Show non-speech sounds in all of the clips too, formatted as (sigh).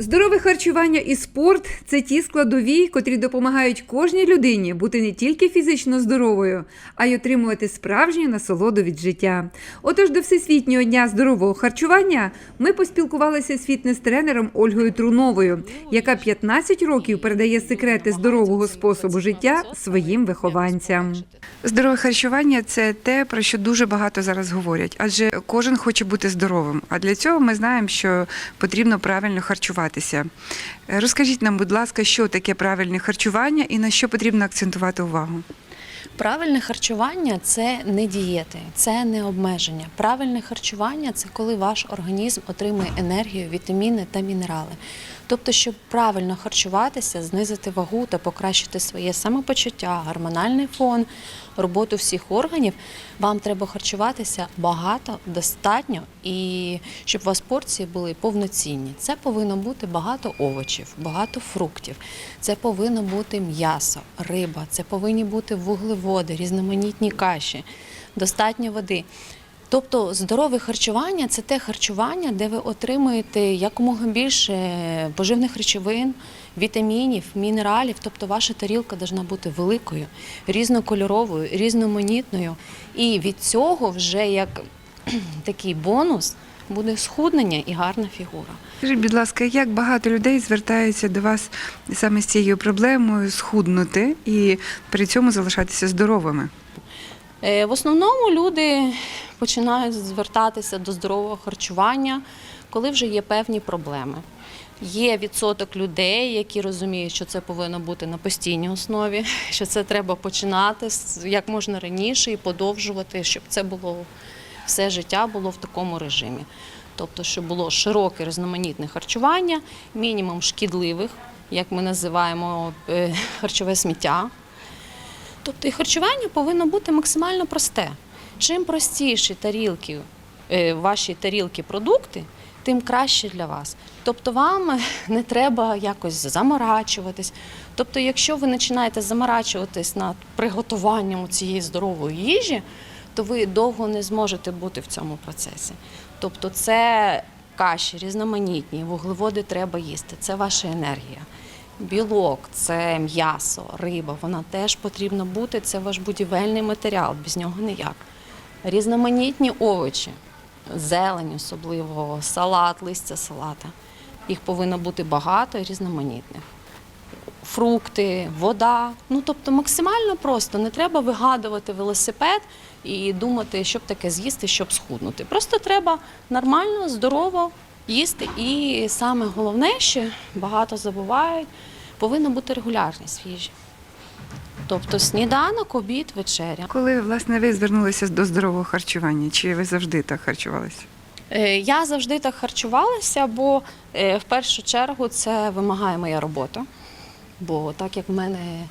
Здорове харчування і спорт це ті складові, котрі допомагають кожній людині бути не тільки фізично здоровою, а й отримувати справжню насолоду від життя. Отож, до Всесвітнього дня здорового харчування ми поспілкувалися з фітнес-тренером Ольгою Труновою, яка 15 років передає секрети здорового способу життя своїм вихованцям. Здорове харчування це те, про що дуже багато зараз говорять, адже кожен хоче бути здоровим. А для цього ми знаємо, що потрібно правильно харчуватися. Е, Розкажіть нам, будь ласка, що таке правильне харчування і на що потрібно акцентувати увагу? Правильне харчування це не дієти, це не обмеження. Правильне харчування це коли ваш організм отримує енергію, вітаміни та мінерали. Тобто, щоб правильно харчуватися, знизити вагу та покращити своє самопочуття, гормональний фон, роботу всіх органів, вам треба харчуватися багато, достатньо і щоб у вас порції були повноцінні. Це повинно бути багато овочів, багато фруктів, це повинно бути м'ясо, риба, це повинні бути вуглеводи, різноманітні каші, достатньо води. Тобто здорове харчування це те харчування, де ви отримуєте якомога більше поживних речовин, вітамінів, мінералів. Тобто ваша тарілка повинна бути великою, різнокольоровою, різноманітною. І від цього вже як (clears throat) такий бонус буде схуднення і гарна фігура. Скажіть, будь ласка, як багато людей звертаються до вас саме з цією проблемою схуднути і при цьому залишатися здоровими? Е, В основному люди починають звертатися до здорового харчування, коли вже є певні проблеми. Є відсоток людей, які розуміють, що це повинно бути на постійній основі, що це треба починати як можна раніше і подовжувати, щоб це було все життя було в такому режимі. Тобто, щоб було широке різноманітне харчування, мінімум шкідливих, як ми називаємо е, (laughs) харчове сміття. Тобто і харчування повинно бути максимально просте. Чим простіші тарілки, е, ваші тарілки продукти, тим краще для вас. Тобто вам (laughs) не треба якось заморачуватись. Тобто, якщо ви починаєте заморачуватись над приготуванням цієї здорової їжі, то ви довго не зможете бути в цьому процесі. Тобто, це каші різноманітні, вуглеводи треба їсти, це ваша енергія. Білок, це м'ясо, риба, вона теж потрібна бути. Це ваш будівельний матеріал, без нього ніяк. Різноманітні овочі, зелень особливо, салат, листя салата. Їх повинно бути багато і різноманітних. Фрукти, вода. Ну тобто максимально просто. Не треба вигадувати велосипед і думати, щоб таке з'їсти, щоб схуднути. Просто треба нормально, здорово їсти. І саме головне, що багато забувають, повинна бути регулярність в їжі. Тобто сніданок, обід, вечеря. Коли власне ви звернулися до здорового харчування, чи ви завжди так харчувалися? Е, Я завжди так харчувалася, бо е, в першу чергу це вимагає моя робота. Бо так як в мене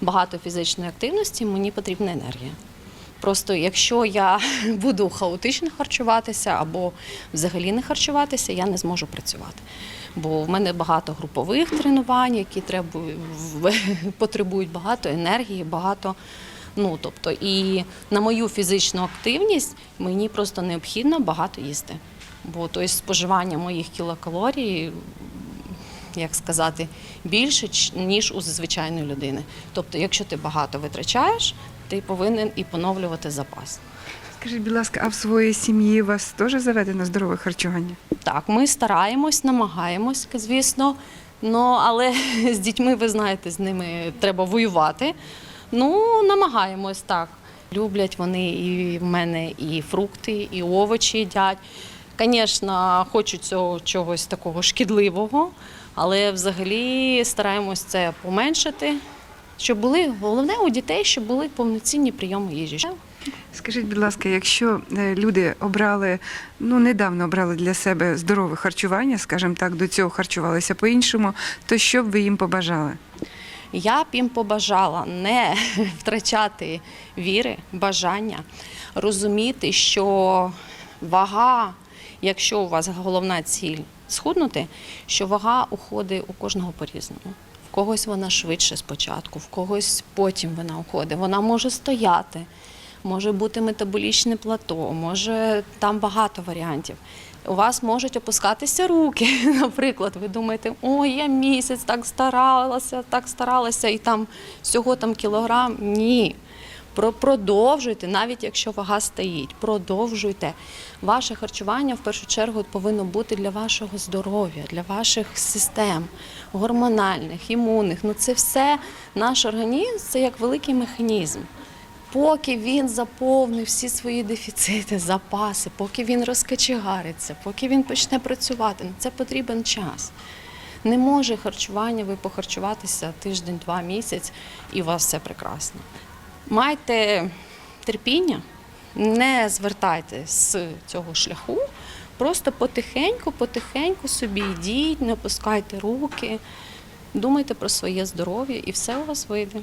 багато фізичної активності, мені потрібна енергія. Просто якщо я (laughs) буду хаотично харчуватися або взагалі не харчуватися, я не зможу працювати. Бо в мене багато групових тренувань, які требують, (laughs) потребують багато енергії, багато. Ну, тобто, і на мою фізичну активність мені просто необхідно багато їсти. Бо тобто, споживання моїх кілокалорій, як сказати, більше, ніж у звичайної людини. Тобто, якщо ти багато витрачаєш, ти повинен і поновлювати запас. Скажіть, будь ласка, а в своїй сім'ї у вас теж заведено здорове харчування? Так, ми стараємось, намагаємось, звісно. Ну, але (laughs) з дітьми, ви знаєте, з ними треба воювати. Ну, намагаємось так. Люблять вони і в мене і фрукти, і овочі їдять. Звісно, хочуть цього чогось такого шкідливого, але взагалі стараємось це поменшити. Щоб були головне у дітей, щоб були повноцінні прийоми їжі. Скажіть, будь ласка, якщо е, люди обрали, ну недавно обрали для себе здорове харчування, скажімо так, до цього харчувалися по-іншому, то що б ви їм побажали? Я б їм побажала не (laughs) втрачати віри, бажання, розуміти, що вага, якщо у вас головна ціль схуднути, що вага уходить у кожного по-різному. В когось вона швидше спочатку, в когось потім вона уходить. Вона може стояти, може бути метаболічне плато, може там багато варіантів. У вас можуть опускатися руки. (laughs) Наприклад, ви думаєте, ой, я місяць так старалася, так старалася, і там всього там кілограм. Ні. Про- Продовжуйте, навіть якщо вага стоїть, продовжуйте. Ваше харчування в першу чергу повинно бути для вашого здоров'я, для ваших систем гормональних, імунних. Ну це все наш організм, це як великий механізм. Поки він заповнив всі свої дефіцити, запаси, поки він розкачегариться, поки він почне працювати, на це потрібен час. Не може харчування, ви похарчуватися тиждень, два місяць, і у вас все прекрасно. Майте терпіння, не звертайте з цього шляху, просто потихеньку, потихеньку собі йдіть, не опускайте руки, думайте про своє здоров'я і все у вас вийде.